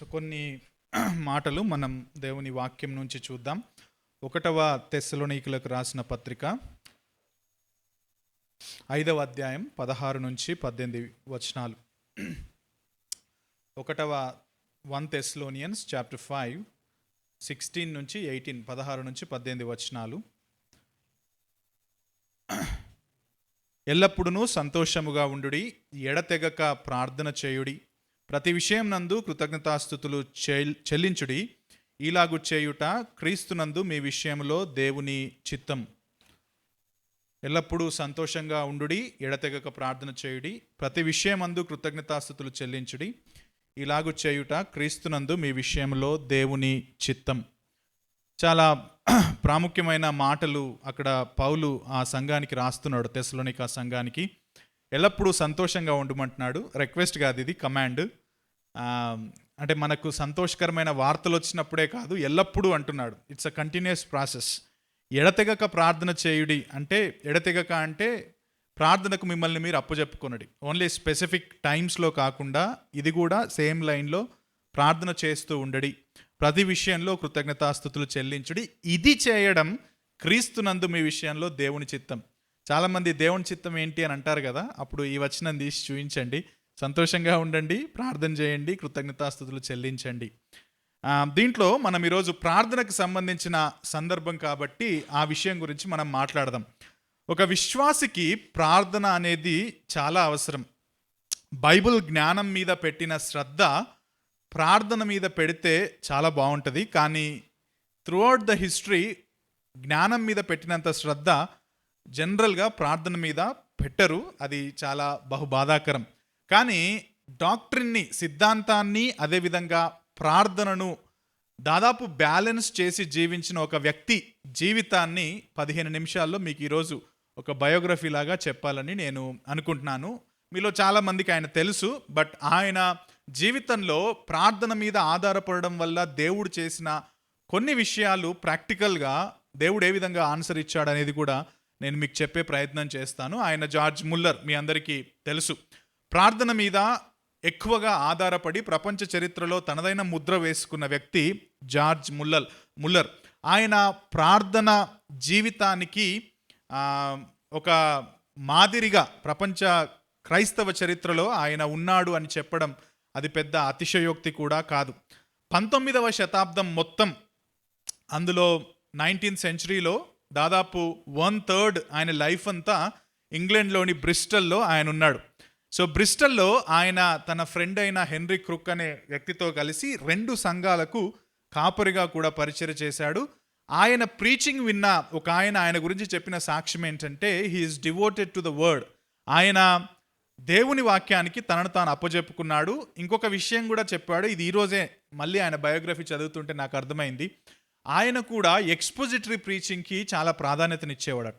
So కొన్ని మాటలు మనం దేవుని వాక్యం నుంచి చూద్దాం. ఒకటవ తెస్సలోనికులకు రాసిన పత్రిక ఐదవ అధ్యాయం పదహారు నుంచి పద్దెనిమిది వచనాలు. ఒకటవ one Thessalonians chapter five sixteen నుంచి ఎయిటీన్ పదహారు నుంచి పద్దెనిమిది వచనాలు. ఎల్లప్పుడూ సంతోషముగా ఉండుడి ఎడతెగక ప్రార్థన చేయుడి ప్రతి విషయం నందు కృతజ్ఞతాస్థుతులు చెల్లించుడి. ఇలాగు చేయుట క్రీస్తునందు మీ విషయంలో దేవుని చిత్తం. ఎల్లప్పుడూ సంతోషంగా ఉండుడి ఎడతెగక ప్రార్థన చేయుడి. ప్రతి విషయమందు కృతజ్ఞతాస్థుతులు చెల్లించుడి. ఇలాగు చేయుట క్రీస్తునందు మీ విషయంలో దేవుని చిత్తం. చాలా ప్రాముఖ్యమైన మాటలు అక్కడ పౌలు ఆ సంఘానికి రాస్తున్నాడు తెసలోనిక సంఘానికి. ఎల్లప్పుడూ సంతోషంగా ఉండమంటున్నాడు. రిక్వెస్ట్ కాదు ఇది కమాండ్. అంటే మనకు సంతోషకరమైన వార్తలు వచ్చినప్పుడే కాదు ఎల్లప్పుడూ అంటున్నాడు. ఇట్స్ అ కంటిన్యూస్ ప్రాసెస్ ఎడతెగక ప్రార్థన చేయుడి అంటే ఎడతెగక అంటే ప్రార్థనకు మిమ్మల్ని మీరు అప్పచెప్పుకొనడి ఓన్లీ స్పెసిఫిక్ టైమ్స్లో కాకుండా ఇది కూడా సేమ్ లైన్లో ప్రార్థన చేస్తూ ఉండడి. ప్రతి విషయంలో కృతజ్ఞతాస్థుతులు చెల్లించుడి. ఇది చేయడం క్రీస్తునందు మీ విషయంలో దేవుని చిత్తం. చాలామంది దేవుని చిత్తం ఏంటి అని అంటారు కదా అప్పుడు ఈ వచనం తీసి చూపించండి సంతోషంగా ఉండండి ప్రార్థన చేయండి కృతజ్ఞతాస్థుతులు చెల్లించండి. దీంట్లో మనం ఈరోజు ప్రార్థనకు సంబంధించిన సందర్భం కాబట్టి ఆ విషయం గురించి మనం మాట్లాడదాం. ఒక విశ్వాసికి ప్రార్థన అనేది చాలా అవసరం. బైబిల్ జ్ఞానం మీద పెట్టిన శ్రద్ధ ప్రార్థన మీద పెడితే చాలా బాగుంటుంది. కానీ త్రూఅవుట్ ద హిస్టరీ జ్ఞానం మీద పెట్టినంత శ్రద్ధ జనరల్గా ప్రార్థన మీద పెట్టరు. అది చాలా బహు బాధాకరం కానీ డాక్టర్ని సిద్ధాంతాన్ని అదేవిధంగా ప్రార్థనను దాదాపు బ్యాలెన్స్ చేసి జీవించిన ఒక వ్యక్తి జీవితాన్ని పదిహేను నిమిషాల్లో మీకు ఈరోజు ఒక బయోగ్రఫీ లాగా చెప్పాలని నేను అనుకుంటున్నాను. మీలో చాలా మందికి ఆయన తెలుసు బట్ ఆయన జీవితంలో ప్రార్థన మీద ఆధారపడడం వల్ల దేవుడు చేసిన కొన్ని విషయాలు ప్రాక్టికల్గా దేవుడు ఏ విధంగా ఆన్సర్ ఇచ్చాడనేది కూడా నేను మీకు చెప్పే ప్రయత్నం చేస్తాను. ఆయన జార్జ్ ముల్లర్ మీ అందరికీ తెలుసు. ప్రార్థన మీద ఎక్కువగా ఆధారపడి ప్రపంచ చరిత్రలో తనదైన ముద్ర వేసుకున్న వ్యక్తి జార్జ్ ముల్లర్ ముల్లర్. ఆయన ప్రార్థన జీవితానికి ఒక మాదిరిగా ప్రపంచ క్రైస్తవ చరిత్రలో ఆయన ఉన్నాడు అని చెప్పడం అది పెద్ద అతిశయోక్తి కూడా కాదు. పంతొమ్మిదవ శతాబ్దం మొత్తం అందులో నైన్టీన్త్ సెంచరీలో దాదాపు వన్ థర్డ్ ఆయన లైఫ్ అంతా ఇంగ్లాండ్లోని బ్రిస్టల్లో ఆయన ఉన్నాడు. సో బ్రిస్టల్లో ఆయన తన ఫ్రెండ్ అయిన హెన్రీ క్రుక్ అనే వ్యక్తితో కలిసి రెండు సంఘాలకు కాపరిగా కూడా పరిచయం చేశాడు. ఆయన ప్రీచింగ్ విన్న ఒక ఆయన ఆయన గురించి చెప్పిన సాక్ష్యం ఏంటంటే he is devoted to the word ఆయన దేవుని వాక్యానికి తనను తాను అప్పజెప్పుకున్నాడు. ఇంకొక విషయం కూడా చెప్పాడు. ఇది ఈరోజే మళ్ళీ ఆయన బయోగ్రఫీ చదువుతుంటే నాకు అర్థమైంది. ఆయన కూడా ఎక్స్పోజిటరీ ప్రీచింగ్కి చాలా ప్రాధాన్యతనిచ్చేవాడట.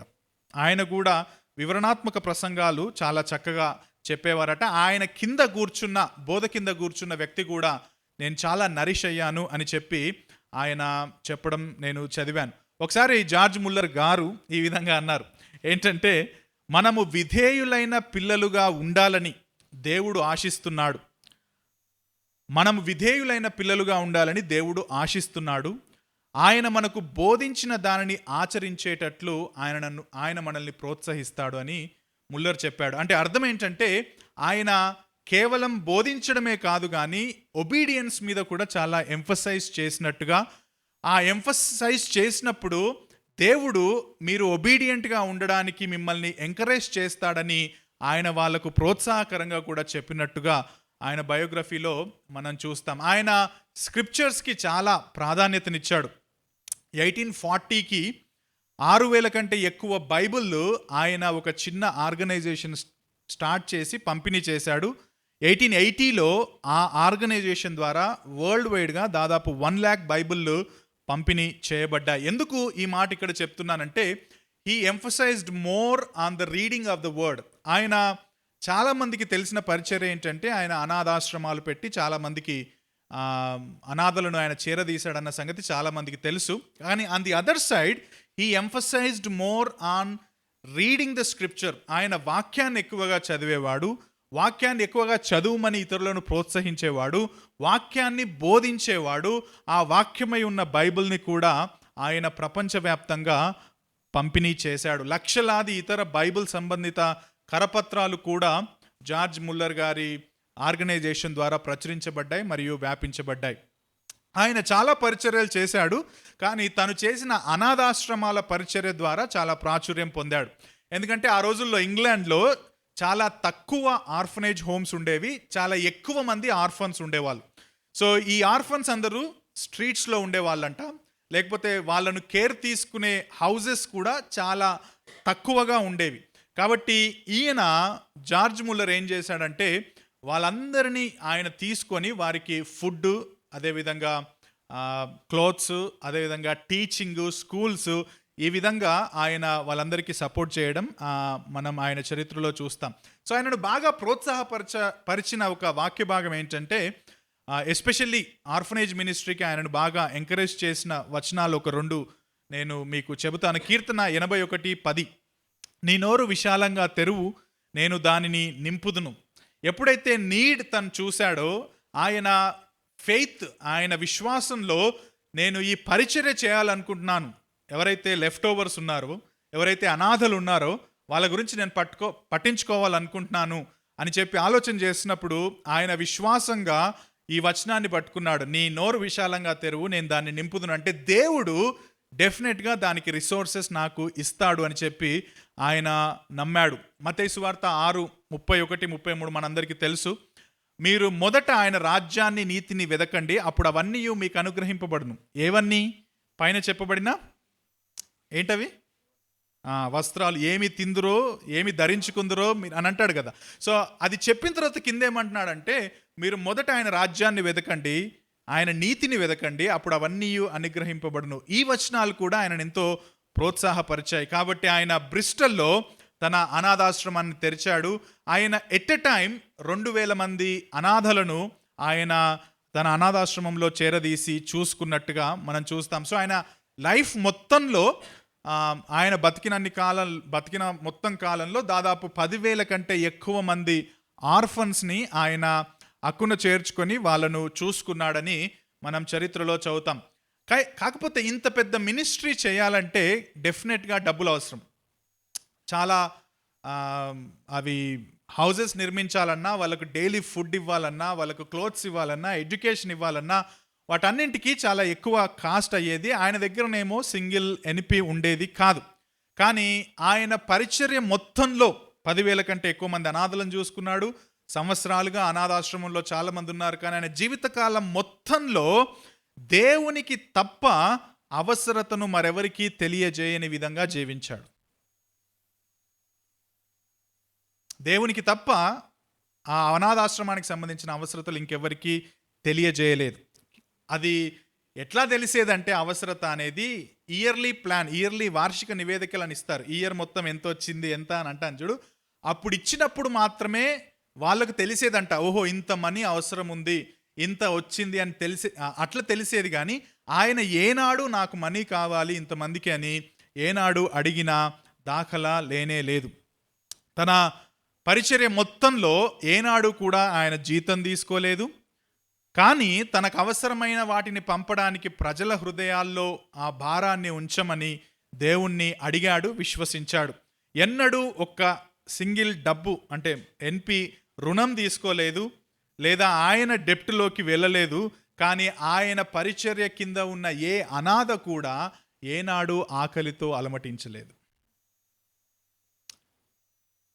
ఆయన కూడా వివరణాత్మక ప్రసంగాలు చాలా చక్కగా చెప్పేవారట. ఆయన కింద కూర్చున్న బోధ కింద కూర్చున్న వ్యక్తి కూడా నేను చాలా నరిష్ అయ్యాను అని చెప్పి ఆయన చెప్పడం నేను చదివాను. ఒకసారి జార్జ్ ముల్లర్ గారు ఈ విధంగా అన్నారు. ఏంటంటే మనము విధేయులైన పిల్లలుగా ఉండాలని దేవుడు ఆశిస్తున్నాడు. మనం విధేయులైన పిల్లలుగా ఉండాలని దేవుడు ఆశిస్తున్నాడు. ఆయన మనకు బోధించిన దానిని ఆచరించేటట్లు ఆయన నన్ను ఆయన మనల్ని ప్రోత్సహిస్తాడు అని ముల్లర్ చెప్పాడు. అంటే అర్థం ఏంటంటే ఆయన కేవలం బోధించడమే కాదు కానీ ఒబీడియన్స్ మీద కూడా చాలా ఎంఫసైజ్ చేసినట్టుగా ఆ ఎంఫసైజ్ చేసినప్పుడు దేవుడు మీరు ఒబీడియంట్గా ఉండడానికి మిమ్మల్ని ఎంకరేజ్ చేస్తాడని ఆయన వాళ్ళకు ప్రోత్సాహకరంగా కూడా చెప్పినట్టుగా ఆయన బయోగ్రఫీలో మనం చూస్తాం. ఆయన స్క్రిప్చర్స్కి చాలా ప్రాధాన్యతనిచ్చాడు. ఎయిటీన్ ఫార్టీకి ఆరు వేల కంటే ఎక్కువ బైబిళ్ళు ఆయన ఒక చిన్న ఆర్గనైజేషన్ స్టార్ట్ చేసి పంపిణీ చేశాడు. ఎయిటీన్ ఎయిటీలో ఆ ఆర్గనైజేషన్ ద్వారా వరల్డ్ వైడ్గా దాదాపు వన్ ల్యాక్ బైబిళ్ళు పంపిణీ చేయబడ్డాయి ఎందుకు ఈ మాట ఇక్కడ చెప్తున్నానంటే he emphasised more on the reading of the word. ఆయన చాలామందికి తెలిసిన పరిచయం ఏంటంటే ఆయన అనాథాశ్రమాలు పెట్టి చాలామందికి అనాథలను ఆయన చేరదీశాడన్న సంగతి చాలామందికి తెలుసు. కానీ on the other side he emphasised more on reading the scripture ఆయన వాక్యాన్ని ఎక్కువగా చదివేవాడు వాక్యాన్ని ఎక్కువగా చదువుమని ఇతరులను ప్రోత్సహించేవాడు వాక్యాన్ని బోధించేవాడు ఆ వాక్యమై ఉన్న బైబిల్ని కూడా ఆయన ప్రపంచవ్యాప్తంగా పంపిణీ చేశాడు. లక్షలాది ఇతర బైబిల్ సంబంధిత కరపత్రాలు కూడా జార్జ్ ముల్లర్ గారి ఆర్గనైజేషన్ ద్వారా ప్రచురించబడ్డాయి మరియు వ్యాపించబడ్డాయి. ఆయన చాలా పరిచర్యలు చేశాడు కానీ తను చేసిన అనాథాశ్రమాల పరిచర్య ద్వారా చాలా ప్రాచుర్యం పొందాడు. ఎందుకంటే ఆ రోజుల్లో ఇంగ్లాండ్లో చాలా తక్కువ ఆర్ఫనేజ్ హోమ్స్ ఉండేవి చాలా ఎక్కువ మంది ఆర్ఫన్స్ ఉండేవాళ్ళు. సో ఈ ఆర్ఫన్స్ అందరూ స్ట్రీట్స్లో ఉండేవాళ్ళంట. లేకపోతే వాళ్ళను కేర్ తీసుకునే హౌజెస్ కూడా చాలా తక్కువగా ఉండేవి. కాబట్టి ఈయన జార్జ్ ముల్లర్ ఏం చేశాడంటే వాళ్ళందరినీ ఆయన తీసుకొని వారికి ఫుడ్ అదేవిధంగా క్లోత్స్ అదేవిధంగా టీచింగ్ స్కూల్స్ ఈ విధంగా ఆయన వాళ్ళందరికీ సపోర్ట్ చేయడం మనం ఆయన చరిత్రలో చూస్తాం. సో ఆయనను బాగా ప్రోత్సాహపరచ పరిచిన ఒక వాక్య భాగం ఏంటంటే ఎస్పెషల్లీ ఆర్ఫనేజ్ మినిస్ట్రీకి ఆయనను బాగా ఎంకరేజ్ చేసిన వచనాలు ఒక రెండు నేను మీకు చెబుతాను. కీర్తన ఎనభై ఒకటి పది. నీ నోరు విశాలంగా తెరువు నేను దానిని నింపుదును. ఎప్పుడైతే నీడ్ తను చూశాడో ఆయన ఫెయిత్ ఆయన విశ్వాసంలో నేను ఈ పరిచర్య చేయాలనుకుంటున్నాను. ఎవరైతే లెఫ్ట్ ఓవర్స్ ఉన్నారో ఎవరైతే అనాథలు ఉన్నారో వాళ్ళ గురించి నేను పట్టుకో పట్టించుకోవాలనుకుంటున్నాను అని చెప్పి ఆలోచన చేసినప్పుడు ఆయన విశ్వాసంగా ఈ వచనాన్ని పట్టుకున్నాడు. నీ నోరు విశాలంగా తెరువు నేను దాన్ని నింపుదును. అంటే దేవుడు డెఫినెట్గా దానికి రిసోర్సెస్ నాకు ఇస్తాడు అని చెప్పి ఆయన నమ్మాడు. మతేసు వార్త ఆరు ముప్పై ఒకటి ముప్పై మూడు మనందరికీ తెలుసు. మీరు మొదట ఆయన రాజ్యాన్ని నీతిని వెదకండి. అప్పుడు అవన్నీ మీకు అనుగ్రహింపబడును. ఏవన్నీ? పైన చెప్పబడిన? ఏంటవి? వస్త్రాలు. ఏమి తిందురో ఏమి ధరించుకుందరో మీరు అని అంటాడు కదా. సో అది చెప్పిన తర్వాత కింద ఏమంటున్నాడంటే మీరు మొదట ఆయన రాజ్యాన్ని వెదకండి ఆయన నీతిని వెదకండి అప్పుడు అవన్నీ అనుగ్రహింపబడును. ఈ వచనాలు కూడా ఆయన ఎంతో ప్రోత్సాహపరిచాయి. కాబట్టి ఆయన బ్రిస్టల్లో తన అనాథాశ్రమాన్ని తెరిచాడు. ఆయన ఎట్ ఎ టైం రెండు వేల మంది అనాథలను ఆయన తన అనాథాశ్రమంలో చేరదీసి చూసుకున్నట్టుగా మనం చూస్తాం. సో ఆయన లైఫ్ మొత్తంలో ఆయన బతికినన్ని కాలం బతికిన మొత్తం కాలంలో దాదాపు పదివేల కంటే ఎక్కువ మంది ఆర్ఫన్స్ని ఆయన అక్కున చేర్చుకొని వాళ్ళను చూసుకున్నాడని మనం చరిత్రలో చదువుతాం. కా- కాకపోతే ఇంత పెద్ద మినిస్ట్రీ చేయాలంటే డెఫినెట్గా డబ్బులు అవసరం. చాలా అవి హౌజెస్ నిర్మించాలన్నా వాళ్ళకు డైలీ ఫుడ్ ఇవ్వాలన్నా వాళ్ళకు క్లోత్స్ ఇవ్వాలన్నా ఎడ్యుకేషన్ ఇవ్వాలన్నా వాటన్నింటికి చాలా ఎక్కువ కాస్ట్ అయ్యేది. ఆయన దగ్గరనేమో సింగిల్ ఎన్పి ఉండేది కాదు. కానీ ఆయన పరిచర్య మొత్తంలో పదివేల కంటే ఎక్కువ మంది అనాథలను చూసుకున్నాడు. సంవత్సరాలుగా అనాథాశ్రమంలో చాలామంది ఉన్నారు. కానీ ఆయన జీవితకాలం మొత్తంలో దేవునికి తప్ప అవసరతను మరెవరికీ తెలియజేయని విధంగా జీవించాడు. దేవునికి తప్ప ఆ అనాథాశ్రమానికి సంబంధించిన అవసరతలు ఇంకెవ్వరికీ తెలియజేయలేదు. అది ఎట్లా తెలిసేదంటే అవసరత అనేది ఇయర్లీ ప్లాన్ ఇయర్లీ వార్షిక నివేదికలు అని ఇస్తారు. ఇయర్ మొత్తం ఎంత వచ్చింది ఎంత అని అంటాను చూడు. అప్పుడు ఇచ్చినప్పుడు మాత్రమే వాళ్ళకు తెలిసేదంట ఓహో ఇంత మనీ అవసరం ఉంది ఇంత వచ్చింది అని తెలిసే అట్లా తెలిసేది కానీ ఆయన ఏనాడు నాకు మనీ కావాలి ఇంతమందికి అని ఏనాడు అడిగినా దాఖలా లేనే లేదు. తన పరిచర్య మొత్తంలో ఏనాడు కూడా ఆయన జీతం తీసుకోలేదు. కానీ తనకు అవసరమైన వాటిని పంపడానికి ప్రజల హృదయాల్లో ఆ భారాన్ని ఉంచమని దేవుణ్ణి అడిగాడు విశ్వసించాడు. ఎన్నడూ ఒక్క సింగిల్ డబ్బు అంటే ఎన్పి రుణం తీసుకోలేదు లేదా ఆయన డెప్ట్లోకి వెళ్ళలేదు. కానీ ఆయన పరిచర్య కింద ఉన్న ఏ అనాథ కూడా ఏనాడు ఆకలితో అలమటించలేదు.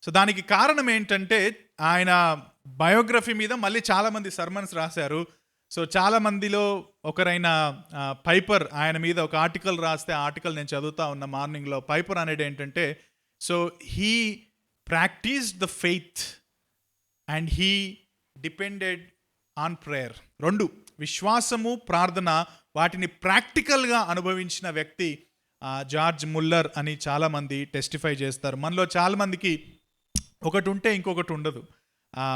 సో దానికి కారణం ఏంటంటే ఆయన బయోగ్రఫీ మీద మళ్ళీ చాలామంది సర్మన్స్ రాశారు. సో చాలామందిలో ఒకరైన పైపర్ ఆయన మీద ఒక ఆర్టికల్ రాస్తే ఆర్టికల్ నేను చదువుతా ఉన్న మార్నింగ్లో పైపర్ అనేది ఏంటంటే so he practice the faith and he depended on prayer రెండు విశ్వాసము ప్రార్థన వాటిని ప్రాక్టికల్గా అనుభవించిన వ్యక్తి జార్జ్ ముల్లర్ అని చాలామంది టెస్టిఫై చేస్తారు. మనలో చాలామందికి ఒకటి ఉంటే ఇంకొకటి ఉండదు.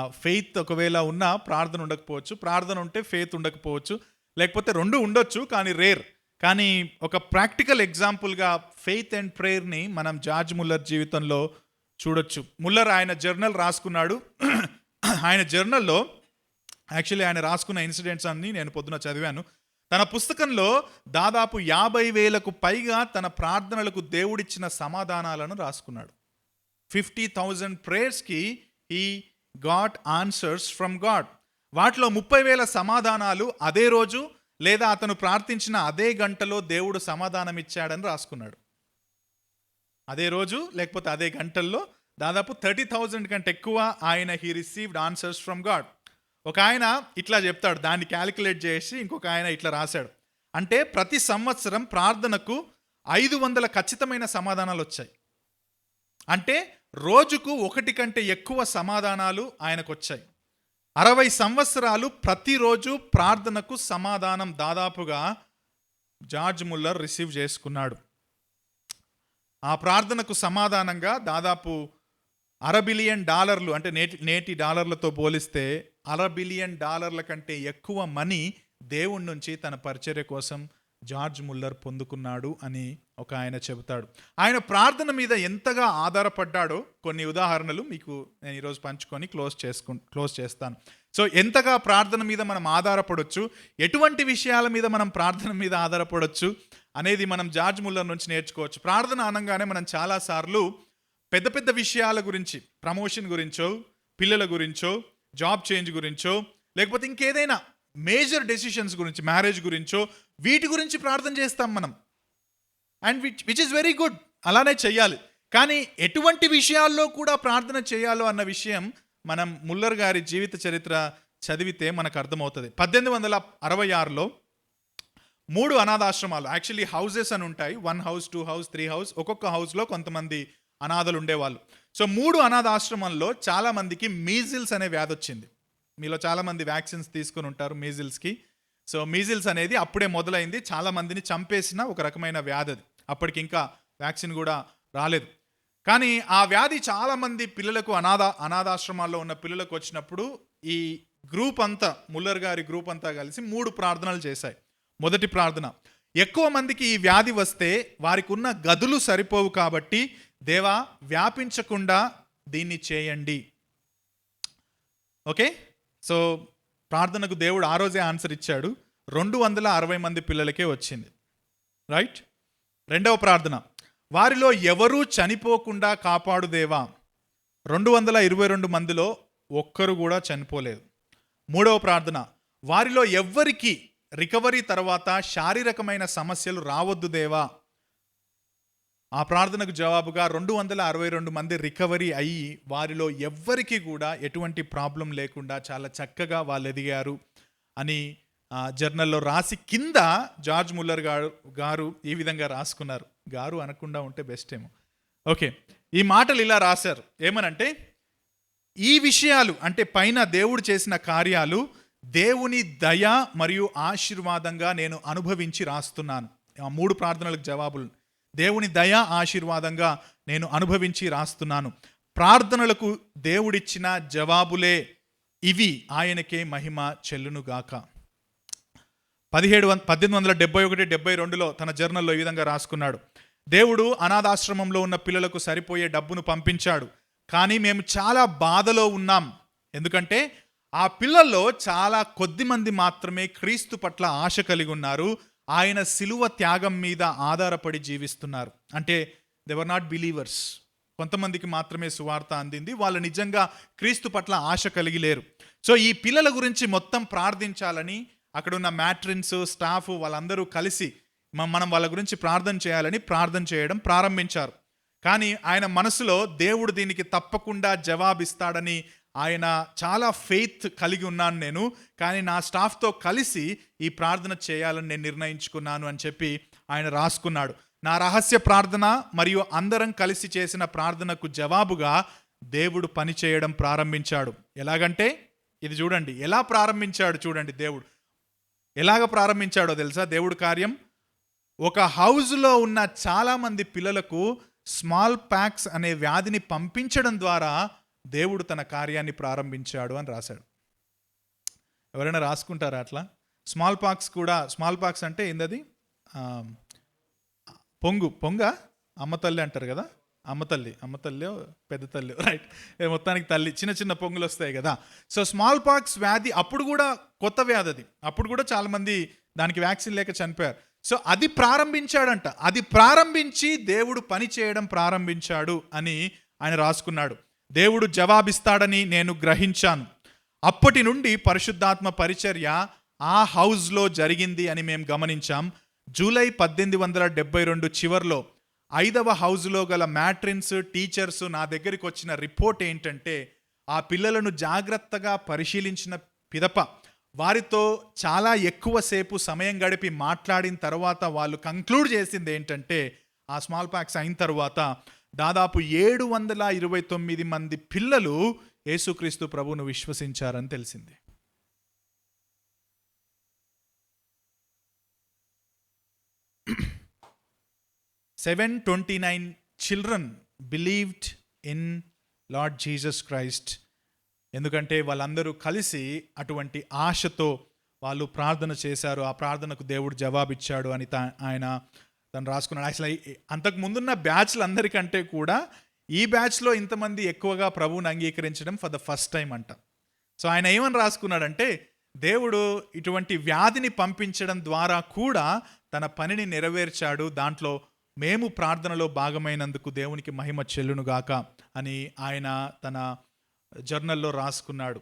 ఫెయిత్ ఒకవేళ ఉన్నా ప్రార్థన ఉండకపోవచ్చు. ప్రార్థన ఉంటే ఫెయిత్ ఉండకపోవచ్చు. లేకపోతే రెండు ఉండొచ్చు కానీ రేర్ కానీ ఒక ప్రాక్టికల్ ఎగ్జాంపుల్గా ఫెయిత్ అండ్ ప్రేయర్ని మనం జార్జ్ ముల్లర్ జీవితంలో చూడొచ్చు. ముల్లర్ ఆయన జర్నల్ రాసుకున్నాడు. ఆయన జర్నల్లో యాక్చువల్లీ ఆయన రాసుకున్న ఇన్సిడెంట్స్ అన్ని నేను పొద్దున చదివాను. తన పుస్తకంలో దాదాపు యాభై వేలకు పైగా తన ప్రార్థనలకు దేవుడిచ్చిన సమాధానాలను రాసుకున్నాడు. ఫిఫ్టీ థౌజండ్ ప్రేయర్స్కి ఈ గాట్ ఆన్సర్స్ ఫ్రమ్ గాడ్ వాటిలో ముప్పై వేల సమాధానాలు అదే రోజు లేదా అతను ప్రార్థించిన అదే గంటలో దేవుడు సమాధానం ఇచ్చాడని రాసుకున్నాడు. అదే రోజు లేకపోతే అదే గంటల్లో దాదాపు థర్టీ థౌజండ్ కంటే ఎక్కువ ఆయన he received answers from God ఒక ఆయన ఇట్లా చెప్తాడు దాన్ని క్యాలిక్యులేట్ చేసి ఇంకొక ఆయన ఇట్లా రాశాడు. అంటే ప్రతి సంవత్సరం ప్రార్థనకు ఐదు వందల ఖచ్చితమైన సమాధానాలు వచ్చాయి. అంటే రోజుకు ఒకటి కంటే ఎక్కువ సమాధానాలు ఆయనకు వచ్చాయి అరవై సంవత్సరాలు ప్రతిరోజు ప్రార్థనకు సమాధానం దాదాపుగా జార్జ్ ముల్లర్ రిసీవ్ చేసుకున్నాడు. ఆ ప్రార్థనకు సమాధానంగా దాదాపు అర బిలియన్ డాలర్లు అంటే నేటి నేటి డాలర్లతో పోలిస్తే అర బిలియన్ డాలర్ల కంటే ఎక్కువ మనీ దేవుడి నుంచి తన పరిచర్య కోసం జార్జ్ ముల్లర్ పొందుకున్నాడు అని ఒక ఆయన చెబుతాడు. ఆయన ప్రార్థన మీద ఎంతగా ఆధారపడ్డాడో కొన్ని ఉదాహరణలు మీకు నేను ఈరోజు పంచుకొని క్లోజ్ చేసుకు క్లోజ్ చేస్తాను. సో ఎంతగా ప్రార్థన మీద మనం ఆధారపడవచ్చు ఎటువంటి విషయాల మీద మనం ప్రార్థన మీద ఆధారపడవచ్చు అనేది మనం జార్జ్ ముల్లర్ నుంచి నేర్చుకోవచ్చు. ప్రార్థన అనగానే మనం చాలాసార్లు పెద్ద పెద్ద విషయాల గురించి ప్రమోషన్ గురించో పిల్లల గురించో జాబ్ చేంజ్ గురించో లేకపోతే ఇంకేదైనా మేజర్ డెసిషన్స్ గురించి మ్యారేజ్ గురించో వీటి గురించి ప్రార్థన చేస్తాం మనం. And which which is very good అలానే చెయ్యాలి. కానీ ఎటువంటి విషయాల్లో కూడా ప్రార్థన చేయాలో అన్న విషయం మనం ముల్లర్ గారి జీవిత చరిత్ర చదివితే మనకు అర్థమవుతుంది. పద్దెనిమిది వందల అరవై ఆరులో మూడు అనాథాశ్రమాలు యాక్చువల్లీ హౌసెస్ అని ఉంటాయి. One house two house three house ఒక్కొక్క హౌస్లో కొంతమంది అనాథలు ఉండేవాళ్ళు. సో మూడు అనాథాశ్రమంలో చాలామందికి మీజిల్స్ అనే వ్యాధి వచ్చింది. మీలో చాలామంది వ్యాక్సిన్స్ తీసుకుని ఉంటారు మీజిల్స్కి. సో మీజిల్స్ అనేది అప్పుడే మొదలైంది. చాలామందిని చంపేసిన ఒక రకమైన వ్యాధి అది. అప్పటికి ఇంకా వ్యాక్సిన్ కూడా రాలేదు. కానీ ఆ వ్యాధి చాలామంది పిల్లలకు అనాథ అనాథాశ్రమాల్లో ఉన్న పిల్లలకు వచ్చినప్పుడు ఈ గ్రూప్ అంతా ముల్లర్ గారి గ్రూప్ అంతా కలిసి మూడు ప్రార్థనలు చేశాయి. మొదటి ప్రార్థన ఎక్కువ మందికి ఈ వ్యాధి వస్తే వారికి ఉన్న గదులు సరిపోవు కాబట్టి దేవా వ్యాపించకుండా దీన్ని చేయండి. ఓకే? సో ప్రార్థనకు దేవుడు ఆ రోజే ఆన్సర్ ఇచ్చాడు. రెండు వందల అరవై మంది పిల్లలకే వచ్చింది. రైట్? రెండవ ప్రార్థన. వారిలో ఎవరూ చనిపోకుండా కాపాడు దేవా రెండు వందల ఇరవై రెండు మందిలో ఒక్కరు కూడా చనిపోలేదు. మూడవ ప్రార్థన. వారిలో ఎవ్వరికీ రికవరీ తర్వాత శారీరకమైన సమస్యలు రావద్దు దేవా? ఆ ప్రార్థనకు జవాబుగా రెండు వందల అరవై రెండు మంది రికవరీ అయ్యి వారిలో ఎవ్వరికి కూడా ఎటువంటి ప్రాబ్లం లేకుండా చాలా చక్కగా వాళ్ళు ఎదిగారు అని జర్నల్లో రాసి కింద జార్జ్ ముల్లర్ గారు గారు ఈ విధంగా రాసుకున్నారు. గారు అనకుండా ఉంటే బెస్ట్ ఏమో. ఓకే. ఈ మాటలు ఇలా రాశారు. ఏమనంటే ఈ విషయాలు అంటే పైన దేవుడు చేసిన కార్యాలు దేవుని దయ మరియు ఆశీర్వాదంగా నేను అనుభవించి రాస్తున్నాను. ఆ మూడు ప్రార్థనలకు జవాబులు. దేవుని దయ ఆశీర్వాదంగా నేను అనుభవించి రాస్తున్నాను. ప్రార్థనలకు దేవుడిచ్చిన జవాబులే ఇవి. ఆయనకే మహిమ చెల్లునుగాక పదిహేడు వంద పద్దెనిమిది వందల డెబ్బై ఒకటి డెబ్బై రెండులో తన జర్నల్లో ఈ విధంగా రాసుకున్నాడు. దేవుడు అనాథాశ్రమంలో ఉన్న పిల్లలకు సరిపోయే డబ్బును పంపించాడు. కానీ మేము చాలా బాధలో ఉన్నాం. ఎందుకంటే ఆ పిల్లల్లో చాలా కొద్ది మంది మాత్రమే క్రీస్తు పట్ల ఆశ కలిగి ఉన్నారు. ఆయన సిలువ త్యాగం మీద ఆధారపడి జీవిస్తున్నారు. అంటే దెవర్ నాట్ బిలీవర్స్ కొంతమందికి మాత్రమే సువార్త అందింది. వాళ్ళు నిజంగా క్రీస్తు పట్ల ఆశ కలిగి లేరు. సో ఈ పిల్లల గురించి మొత్తం ప్రార్థించాలని అక్కడ ఉన్న మ్యాట్రిన్స్ స్టాఫ్ వాళ్ళందరూ కలిసి మనం వాళ్ళ గురించి ప్రార్థన చేయాలని ప్రార్థన చేయడం ప్రారంభించారు. కానీ ఆయన మనసులో దేవుడు దీనికి తప్పకుండా జవాబిస్తాడని ఆయన చాలా ఫెయిత్ కలిగి ఉన్నాను నేను కానీ నా స్టాఫ్తో కలిసి ఈ ప్రార్థన చేయాలని నేను నిర్ణయించుకున్నాను అని చెప్పి ఆయన రాసుకున్నాడు. నా రహస్య ప్రార్థన మరియు అందరం కలిసి చేసిన ప్రార్థనకు జవాబుగా దేవుడు పని చేయడం ప్రారంభించాడు. ఎలాగంటే ఇది చూడండి ఎలా ప్రారంభించాడు చూడండి దేవుడు. ఎలాగ ప్రారంభించాడో తెలుసా? దేవుడు కార్యం ఒక హౌస్లో ఉన్న చాలామంది పిల్లలకు స్మాల్ ప్యాక్స్ అనే వ్యాధిని పంపించడం ద్వారా దేవుడు తన కార్యాన్ని ప్రారంభించాడు అని రాశాడు. ఎవరైనా రాసుకుంటారా అట్లా? స్మాల్ పాక్స్ కూడా స్మాల్ పాక్స్ అంటే ఏందది? పొంగు పొంగ? అమ్మతల్లి అంటారు కదా? అమ్మతల్లి తల్లి పెద్ద తల్లి రైట్ మొత్తానికి తల్లి చిన్న చిన్న పొంగులు వస్తాయి కదా. సో స్మాల్ పాక్స్ వ్యాధి అప్పుడు కూడా కొత్త వ్యాధి అది. అప్పుడు కూడా చాలామంది దానికి వ్యాక్సిన్ లేక చనిపోయారు. సో అది ప్రారంభించాడంట. అది ప్రారంభించి దేవుడు పని చేయడం ప్రారంభించాడు అని ఆయన రాసుకున్నాడు. దేవుడు జవాబిస్తాడని నేను గ్రహించాను. అప్పటి నుండి పరిశుద్ధాత్మ పరిచర్య ఆ హౌస్లో జరిగింది అని మేము గమనించాం. జూలై పద్దెనిమిది వందల డెబ్బై రెండు చివర్లో ఐదవ హౌస్లో గల మ్యాట్రిన్స్ టీచర్స్ నా దగ్గరికి వచ్చిన రిపోర్ట్ ఏంటంటే ఆ పిల్లలను జాగ్రత్తగా పరిశీలించిన పిదప. వారితో చాలా ఎక్కువసేపు సమయం గడిపి మాట్లాడిన తర్వాత వాళ్ళు కంక్లూడ్ చేసింది ఏంటంటే ఆ స్మాల్ ప్యాక్స్ అయిన తర్వాత దాదాపు ఏడు వందల ఇరవై తొమ్మిది మంది పిల్లలు యేసుక్రీస్తు ప్రభును విశ్వసించారని తెలిసింది. Seven twenty nine children believed in Lord Jesus Christ. ఎందుకంటే వాళ్ళందరూ కలిసి అటువంటి ఆశతో వాళ్ళు ప్రార్థన చేశారు. ఆ ప్రార్థనకు దేవుడు జవాబిచ్చాడు అని ఆయన తను రాసుకున్నాడు. అసలు అంతకు ముందున్న బ్యాచ్లు అందరికంటే కూడా ఈ బ్యాచ్లో ఇంతమంది ఎక్కువగా ప్రభువుని అంగీకరించడం ఫర్ ద ఫస్ట్ టైం అంట. సో ఆయన ఏమని రాసుకున్నాడంటే దేవుడు ఇటువంటి వ్యాధిని పంపించడం ద్వారా కూడా తన పనిని నెరవేర్చాడు. దాంట్లో మేము ప్రార్థనలో భాగమైనందుకు దేవునికి మహిమ చెల్లునుగాక అని ఆయన తన జర్నల్లో రాసుకున్నాడు.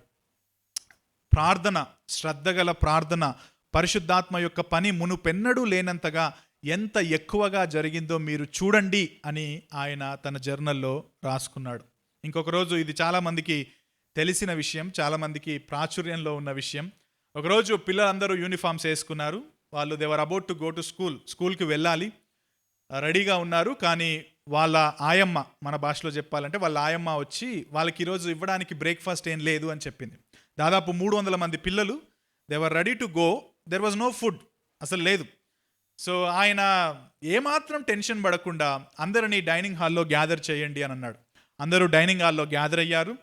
ప్రార్థన శ్రద్ధగల ప్రార్థన పరిశుద్ధాత్మ యొక్క పని మునుపెన్నడూ లేనంతగా ఎంత ఎక్కువగా జరిగిందో మీరు చూడండి అని ఆయన తన జర్నల్లో రాసుకున్నాడు. ఇంకొక రోజు ఇది చాలామందికి తెలిసిన విషయం చాలామందికి ప్రాచుర్యంలో ఉన్న విషయం. ఒకరోజు పిల్లలందరూ యూనిఫామ్స్ వేసుకున్నారు. వాళ్ళు they were about to go to school స్కూల్కి వెళ్ళాలి. రెడీగా ఉన్నారు. కానీ వాళ్ళ ఆయమ్మ మన భాషలో చెప్పాలంటే వాళ్ళ ఆయమ్మ వచ్చి వాళ్ళకి ఈరోజు ఇవ్వడానికి బ్రేక్ఫాస్ట్ ఏం లేదు అని చెప్పింది. దాదాపు మూడు వందల మంది పిల్లలు they were ready to go there was no food అసలు లేదు. సో ఆయన ఏమాత్రం టెన్షన్ పడకుండా అందరినీ డైనింగ్ హాల్లో గ్యాదర్ చేయండి అని అన్నాడు. అందరూ డైనింగ్ హాల్లో గ్యాదర్ అయ్యారు.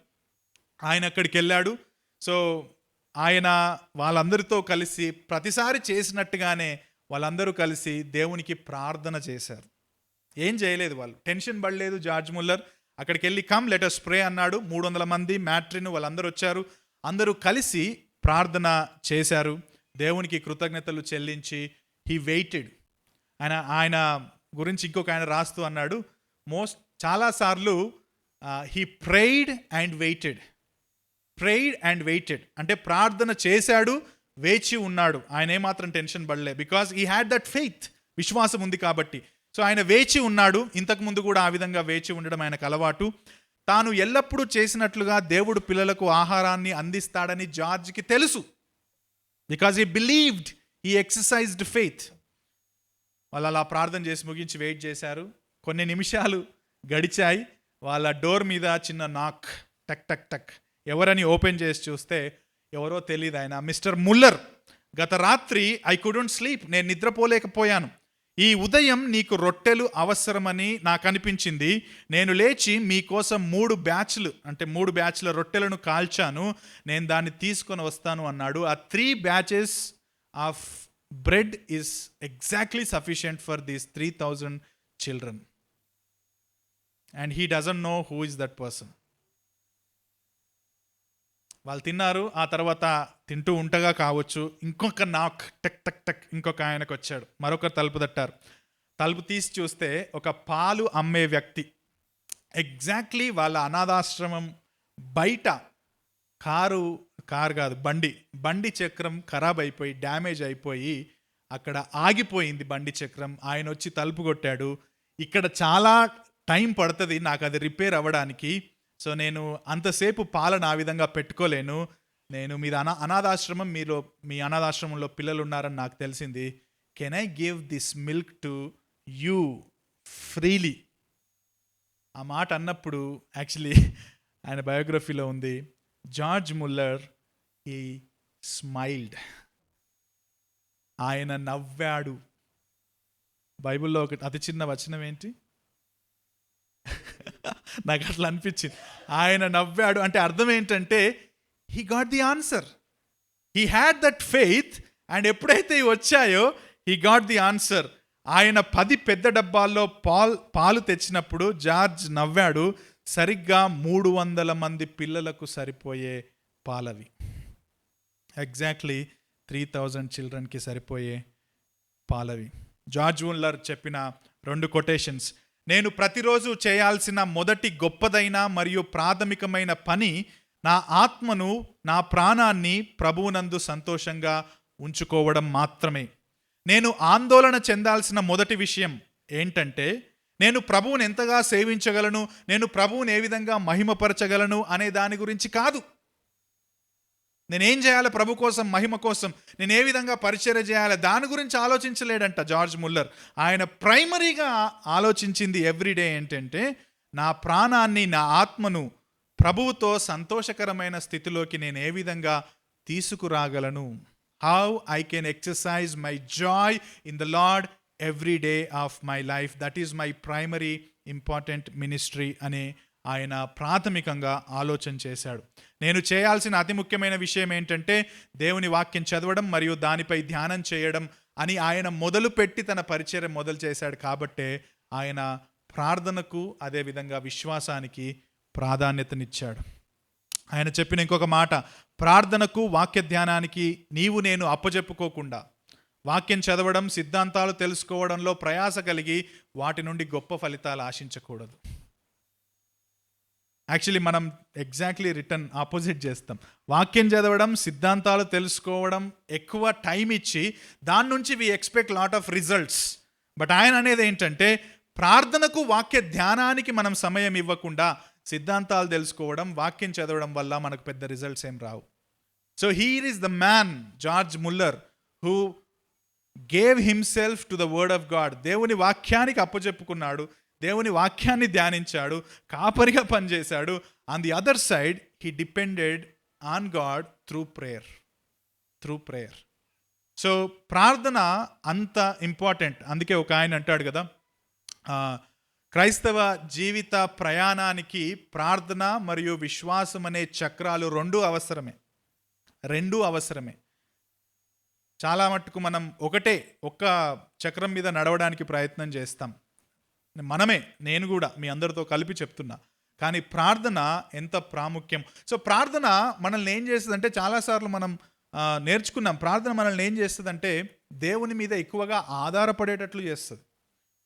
ఆయన అక్కడికి వెళ్ళాడు. సో ఆయన వాళ్ళందరితో కలిసి ప్రతిసారి చేసినట్టుగానే వాళ్ళందరూ కలిసి దేవునికి ప్రార్థన చేశారు. ఏం చేయలేదు వాళ్ళు. టెన్షన్ పడలేదు జార్జ్ ముల్లర్. అక్కడికి వెళ్ళి కమ్ లెటర్ స్ప్రే అన్నాడు. మూడు వందల మంది మ్యాట్రిన్ వాళ్ళందరూ వచ్చారు. అందరూ కలిసి ప్రార్థన చేశారు. దేవునికి కృతజ్ఞతలు చెల్లించి హీ వెయిటెడ్ ఆయన ఆయన గురించి ఇంకొక ఆయన రాస్తూ అన్నాడు. మోస్ట్ చాలాసార్లు he prayed and waited prayed and waited అంటే ప్రార్థన చేశాడు వేచి ఉన్నాడు. ఆయన ఏమాత్రం టెన్షన్ పడలే. బికాస్ ఈ హ్యాడ్ దట్ ఫెయిత్ విశ్వాసం ఉంది కాబట్టి. సో ఆయన వేచి ఉన్నాడు. ఇంతకుముందు కూడా ఆ విధంగా వేచి ఉండడం ఆయనకు అలవాటు. తాను ఎల్లప్పుడూ చేసినట్లుగా దేవుడు పిల్లలకు ఆహారాన్ని అందిస్తాడని జార్జ్కి తెలుసు. బికాజ్ ఈ బిలీవ్డ్ ఈ ఎక్సర్సైజ్డ్ ఫెయిత్ వాళ్ళు అలా ప్రార్థన చేసి ముగించి వెయిట్ చేశారు. కొన్ని నిమిషాలు గడిచాయి. వాళ్ళ డోర్ మీద చిన్న నాక్ టక్ టక్ టక్ ఎవరని ఓపెన్ చేసి చూస్తే ఎవరో తెలియదు ఆయన. మిస్టర్ ముల్లర్ గత రాత్రి ఐ కుడెంట్ స్లీప్ నేను నిద్రపోలేకపోయాను. ఈ ఉదయం నీకు రొట్టెలు అవసరమని నాకు అనిపించింది నేను లేచి మీకోసం మూడు బ్యాచ్లు అంటే మూడు బ్యాచ్ల రొట్టెలను కాల్చాను. నేను దాన్ని తీసుకొని వస్తాను అన్నాడు. ఆ three batches of bread is exactly sufficient for these three thousand children. And he doesn't know who is that person. వాళ్ళు తిన్నారు ఆ తర్వాత తింటూ ఉంటగా కావచ్చు. ఇంకొక నాక్ టక్ టక్ టక్ ఇంకొక ఆయనకు వచ్చాడు. మరొకరు తలుపు తట్టారు. తలుపు తీసి చూస్తే ఒక పాలు అమ్మే వ్యక్తి. ఎగ్జాక్ట్లీ వాళ్ళ అనాథాశ్రమం బయట కారు కార్ కాదు బండి. బండి చక్రం ఖరాబ్ అయిపోయి డ్యామేజ్ అయిపోయి అక్కడ ఆగిపోయింది బండి చక్రం. ఆయన వచ్చి తలుపు కొట్టాడు. ఇక్కడ చాలా టైం పడుతుంది నాకు అది రిపేర్ అవ్వడానికి. సో నేను అంతసేపు పాలన ఆ విధంగా పెట్టుకోలేను. నేను మీరు అనా అనాథాశ్రమం మీలో మీ అనాథాశ్రమంలో పిల్లలు ఉన్నారని నాకు తెలిసింది. Can I give this milk to you freely ఆ మాట అన్నప్పుడు యాక్చువల్లీ ఆయన బయోగ్రఫీలో ఉంది. జార్జ్ ముల్లర్ ఈ స్మైల్డ్ ఆయన నవ్వాడు. బైబిల్లో ఒకటి అతి చిన్న వచనం ఏంటి? నాకు అట్లా అనిపించింది. ఆయన నవ్వాడు అంటే అర్థం ఏంటంటే he got the answer he had that faith and ఎప్పుడైతే ఇవి వచ్చాయో హీ గాట్ ది ఆన్సర్ ఆయన పది పెద్ద డబ్బాల్లో పాల్ పాలు తెచ్చినప్పుడు జార్జ్ నవ్వాడు సరిగ్గా మూడు వందల మంది పిల్లలకు సరిపోయే పాలవి. ఎగ్జాక్ట్లీ త్రీ థౌజండ్ చిల్డ్రన్కి సరిపోయే పాలవి. జార్జ్ ఉల్లర్ చెప్పిన రెండు కొటేషన్స్. నేను ప్రతిరోజు చేయాల్సిన మొదటి గొప్పదైన మరియు ప్రాథమికమైన పని నా ఆత్మను నా ప్రాణాన్ని ప్రభువునందు సంతోషంగా ఉంచుకోవడం మాత్రమే. నేను ఆందోళన చెందాల్సిన మొదటి విషయం ఏంటంటే నేను ప్రభువుని ఎంతగా సేవించగలను నేను ప్రభువుని ఏ విధంగా మహిమపరచగలను అనే దాని గురించి కాదు. నేనేం చేయాలి ప్రభు కోసం మహిమ కోసం? నేను ఏ విధంగా పరిచర్య చేయాలి? దాని గురించి ఆలోచించలేడంట జార్జ్ ముల్లర్. ఆయన ప్రైమరీగా ఆలోచించింది ఎవ్రీడే ఏంటంటే నా ప్రాణాన్ని నా ఆత్మను ప్రభువుతో సంతోషకరమైన స్థితిలోకి నేను ఏ విధంగా తీసుకురాగలను? How I can exercise my joy in the Lord every day of my life that is my primary important ministry అనే ఆయన ప్రాథమికంగా ఆలోచన చేశాడు. నేను చేయాల్సిన అతి ముఖ్యమైన విషయం ఏంటంటే దేవుని వాక్యం చదవడం మరియు దానిపై ధ్యానం చేయడం అని ఆయన మొదలుపెట్టి తన పరిచయం మొదలు చేశాడు కాబట్టే ఆయన ప్రార్థనకు అదేవిధంగా విశ్వాసానికి ప్రాధాన్యతనిచ్చాడు. ఆయన చెప్పిన ఇంకొక మాట ప్రార్థనకు వాక్య ధ్యానానికి నీవు నేను అప్పచెప్పుకోకుండా వాక్యం చదవడం సిద్ధాంతాలు తెలుసుకోవడంలో ప్రయాస కలిగి వాటి నుండి గొప్ప ఫలితాలు ఆశించకూడదు. యాక్చువల్లీ మనం ఎగ్జాక్ట్లీ రిటర్న్ ఆపోజిట్ చేస్తాం. వాక్యం చదవడం సిద్ధాంతాలు తెలుసుకోవడం ఎక్కువ టైం ఇచ్చి దాని నుంచి we expect lot of results but ఆయన అనేది ఏంటంటే ప్రార్థనకు వాక్య ధ్యానానికి మనం సమయం ఇవ్వకుండా సిద్ధాంతాలు తెలుసుకోవడం వాక్యం చదవడం వల్ల మనకు పెద్ద రిజల్ట్స్ ఏం రావు. So here is the man George Muller who gave himself to the word of God దేవుని వాక్యానికి అప్పచెప్పుకున్నాడు. దేవుని వాక్యాన్ని ధ్యానించాడు కాపరిగా పనిచేశాడు. On the other side he depended on God through prayer through prayer so ప్రార్థన అంత ఇంపార్టెంట్ అందుకే ఒక ఆయన అంటాడు కదా క్రైస్తవ జీవిత ప్రయాణానికి ప్రార్థన మరియు విశ్వాసం అనే చక్రాలు రెండూ అవసరమే. రెండూ అవసరమే. చాలా మట్టుకు మనం ఒకటే ఒక్క చక్రం మీద నడవడానికి ప్రయత్నం చేస్తాం. మనమే నేను కూడా మీ అందరితో కలిపి చెప్తున్నా. కానీ ప్రార్థన ఎంత ప్రాముఖ్యం. సో ప్రార్థన మనల్ని ఏం చేస్తుందంటే చాలాసార్లు మనం నేర్చుకున్నాం. ప్రార్థన మనల్ని ఏం చేస్తుందంటే దేవుని మీద ఎక్కువగా ఆధారపడేటట్లు చేస్తుంది.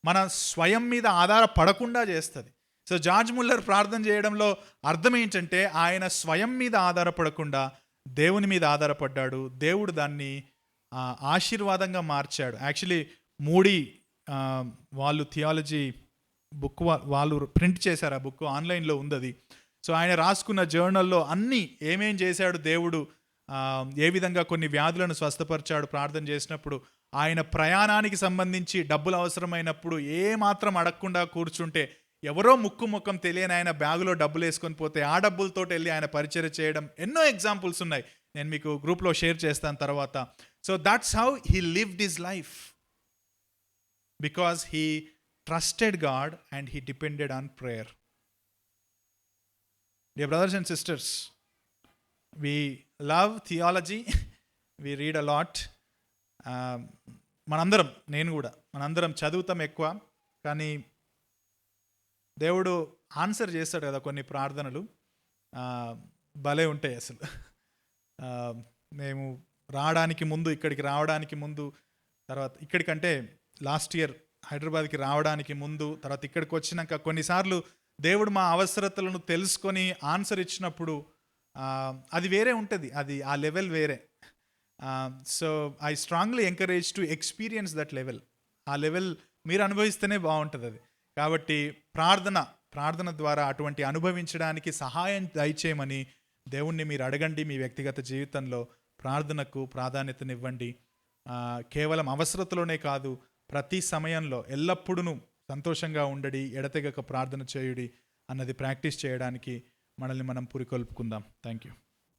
మన స్వయం మీద ఆధారపడకుండా చేస్తుంది. సో జార్జ్ ముల్లర్ ప్రార్థన చేయడంలో అర్థం ఏంటంటే ఆయన స్వయం మీద ఆధారపడకుండా దేవుని మీద ఆధారపడ్డాడు. దేవుడు దాన్ని ఆశీర్వాదంగా మార్చాడు. యాక్చువల్లీ మూడి వాళ్ళు థియాలజీ బుక్ వాళ్ళు ప్రింట్ చేశారు ఆ బుక్ ఆన్లైన్లో ఉంది అది సో ఆయన రాసుకున్న జర్నల్లో అన్నీ ఏమేం చేశాడు దేవుడు ఏ విధంగా కొన్ని వ్యాధులను స్వస్థపరిచాడు ప్రార్థన చేసినప్పుడు ఆయన ప్రయాణానికి సంబంధించి డబ్బులు అవసరమైనప్పుడు ఏ మాత్రం అడగకుండా కూర్చుంటే ఎవరో ముక్కు ముఖం తెలియని ఆయన బ్యాగులో డబ్బులు వేసుకొని పోతే ఆ డబ్బులతో వెళ్ళి ఆయన పరిచయం చేయడం ఎన్నో ఎగ్జాంపుల్స్ ఉన్నాయి. నేను మీకు గ్రూప్లో షేర్ చేస్తాను తర్వాత. So that's how he lived his life because he trusted God and he depended on prayer dear brothers and sisters we love theology we read a lot మనందరం నేను కూడా మనందరం చదువుతాం ఎక్కువ. కానీ దేవుడు ఆన్సర్ చేస్తాడు కదా కొన్ని ప్రార్థనలు. భలే ఉంటాయి అసలు. మేము రావడానికి ముందు ఇక్కడికి రావడానికి ముందు తర్వాత ఇక్కడికంటే లాస్ట్ ఇయర్ హైదరాబాద్కి రావడానికి ముందు తర్వాత ఇక్కడికి వచ్చినాక కొన్నిసార్లు దేవుడు మా అవసరతలను తెలుసుకొని ఆన్సర్ ఇచ్చినప్పుడు అది వేరే ఉంటుంది. అది ఆ లెవెల్ వేరే. So I strongly encourage to experience that level. ఆ లెవెల్ మీరు అనుభవిస్తేనే బాగుంటుంది అది. కాబట్టి ప్రార్థన ప్రార్థన ద్వారా అటువంటి అనుభవించడానికి సహాయం దయచేయమని దేవుణ్ణి మీరు అడగండి మీ వ్యక్తిగత జీవితంలో. ప్రార్థనకు ప్రాధాన్యతనివ్వండి. కేవలం అవసరతలోనే కాదు ప్రతి సమయంలో ఎల్లప్పుడూ సంతోషంగా ఉండడి ఎడతెగక ప్రార్థన చేయుడి అన్నది ప్రాక్టీస్ చేయడానికి మనల్ని మనం పురికొల్పుకుందాం. Thank you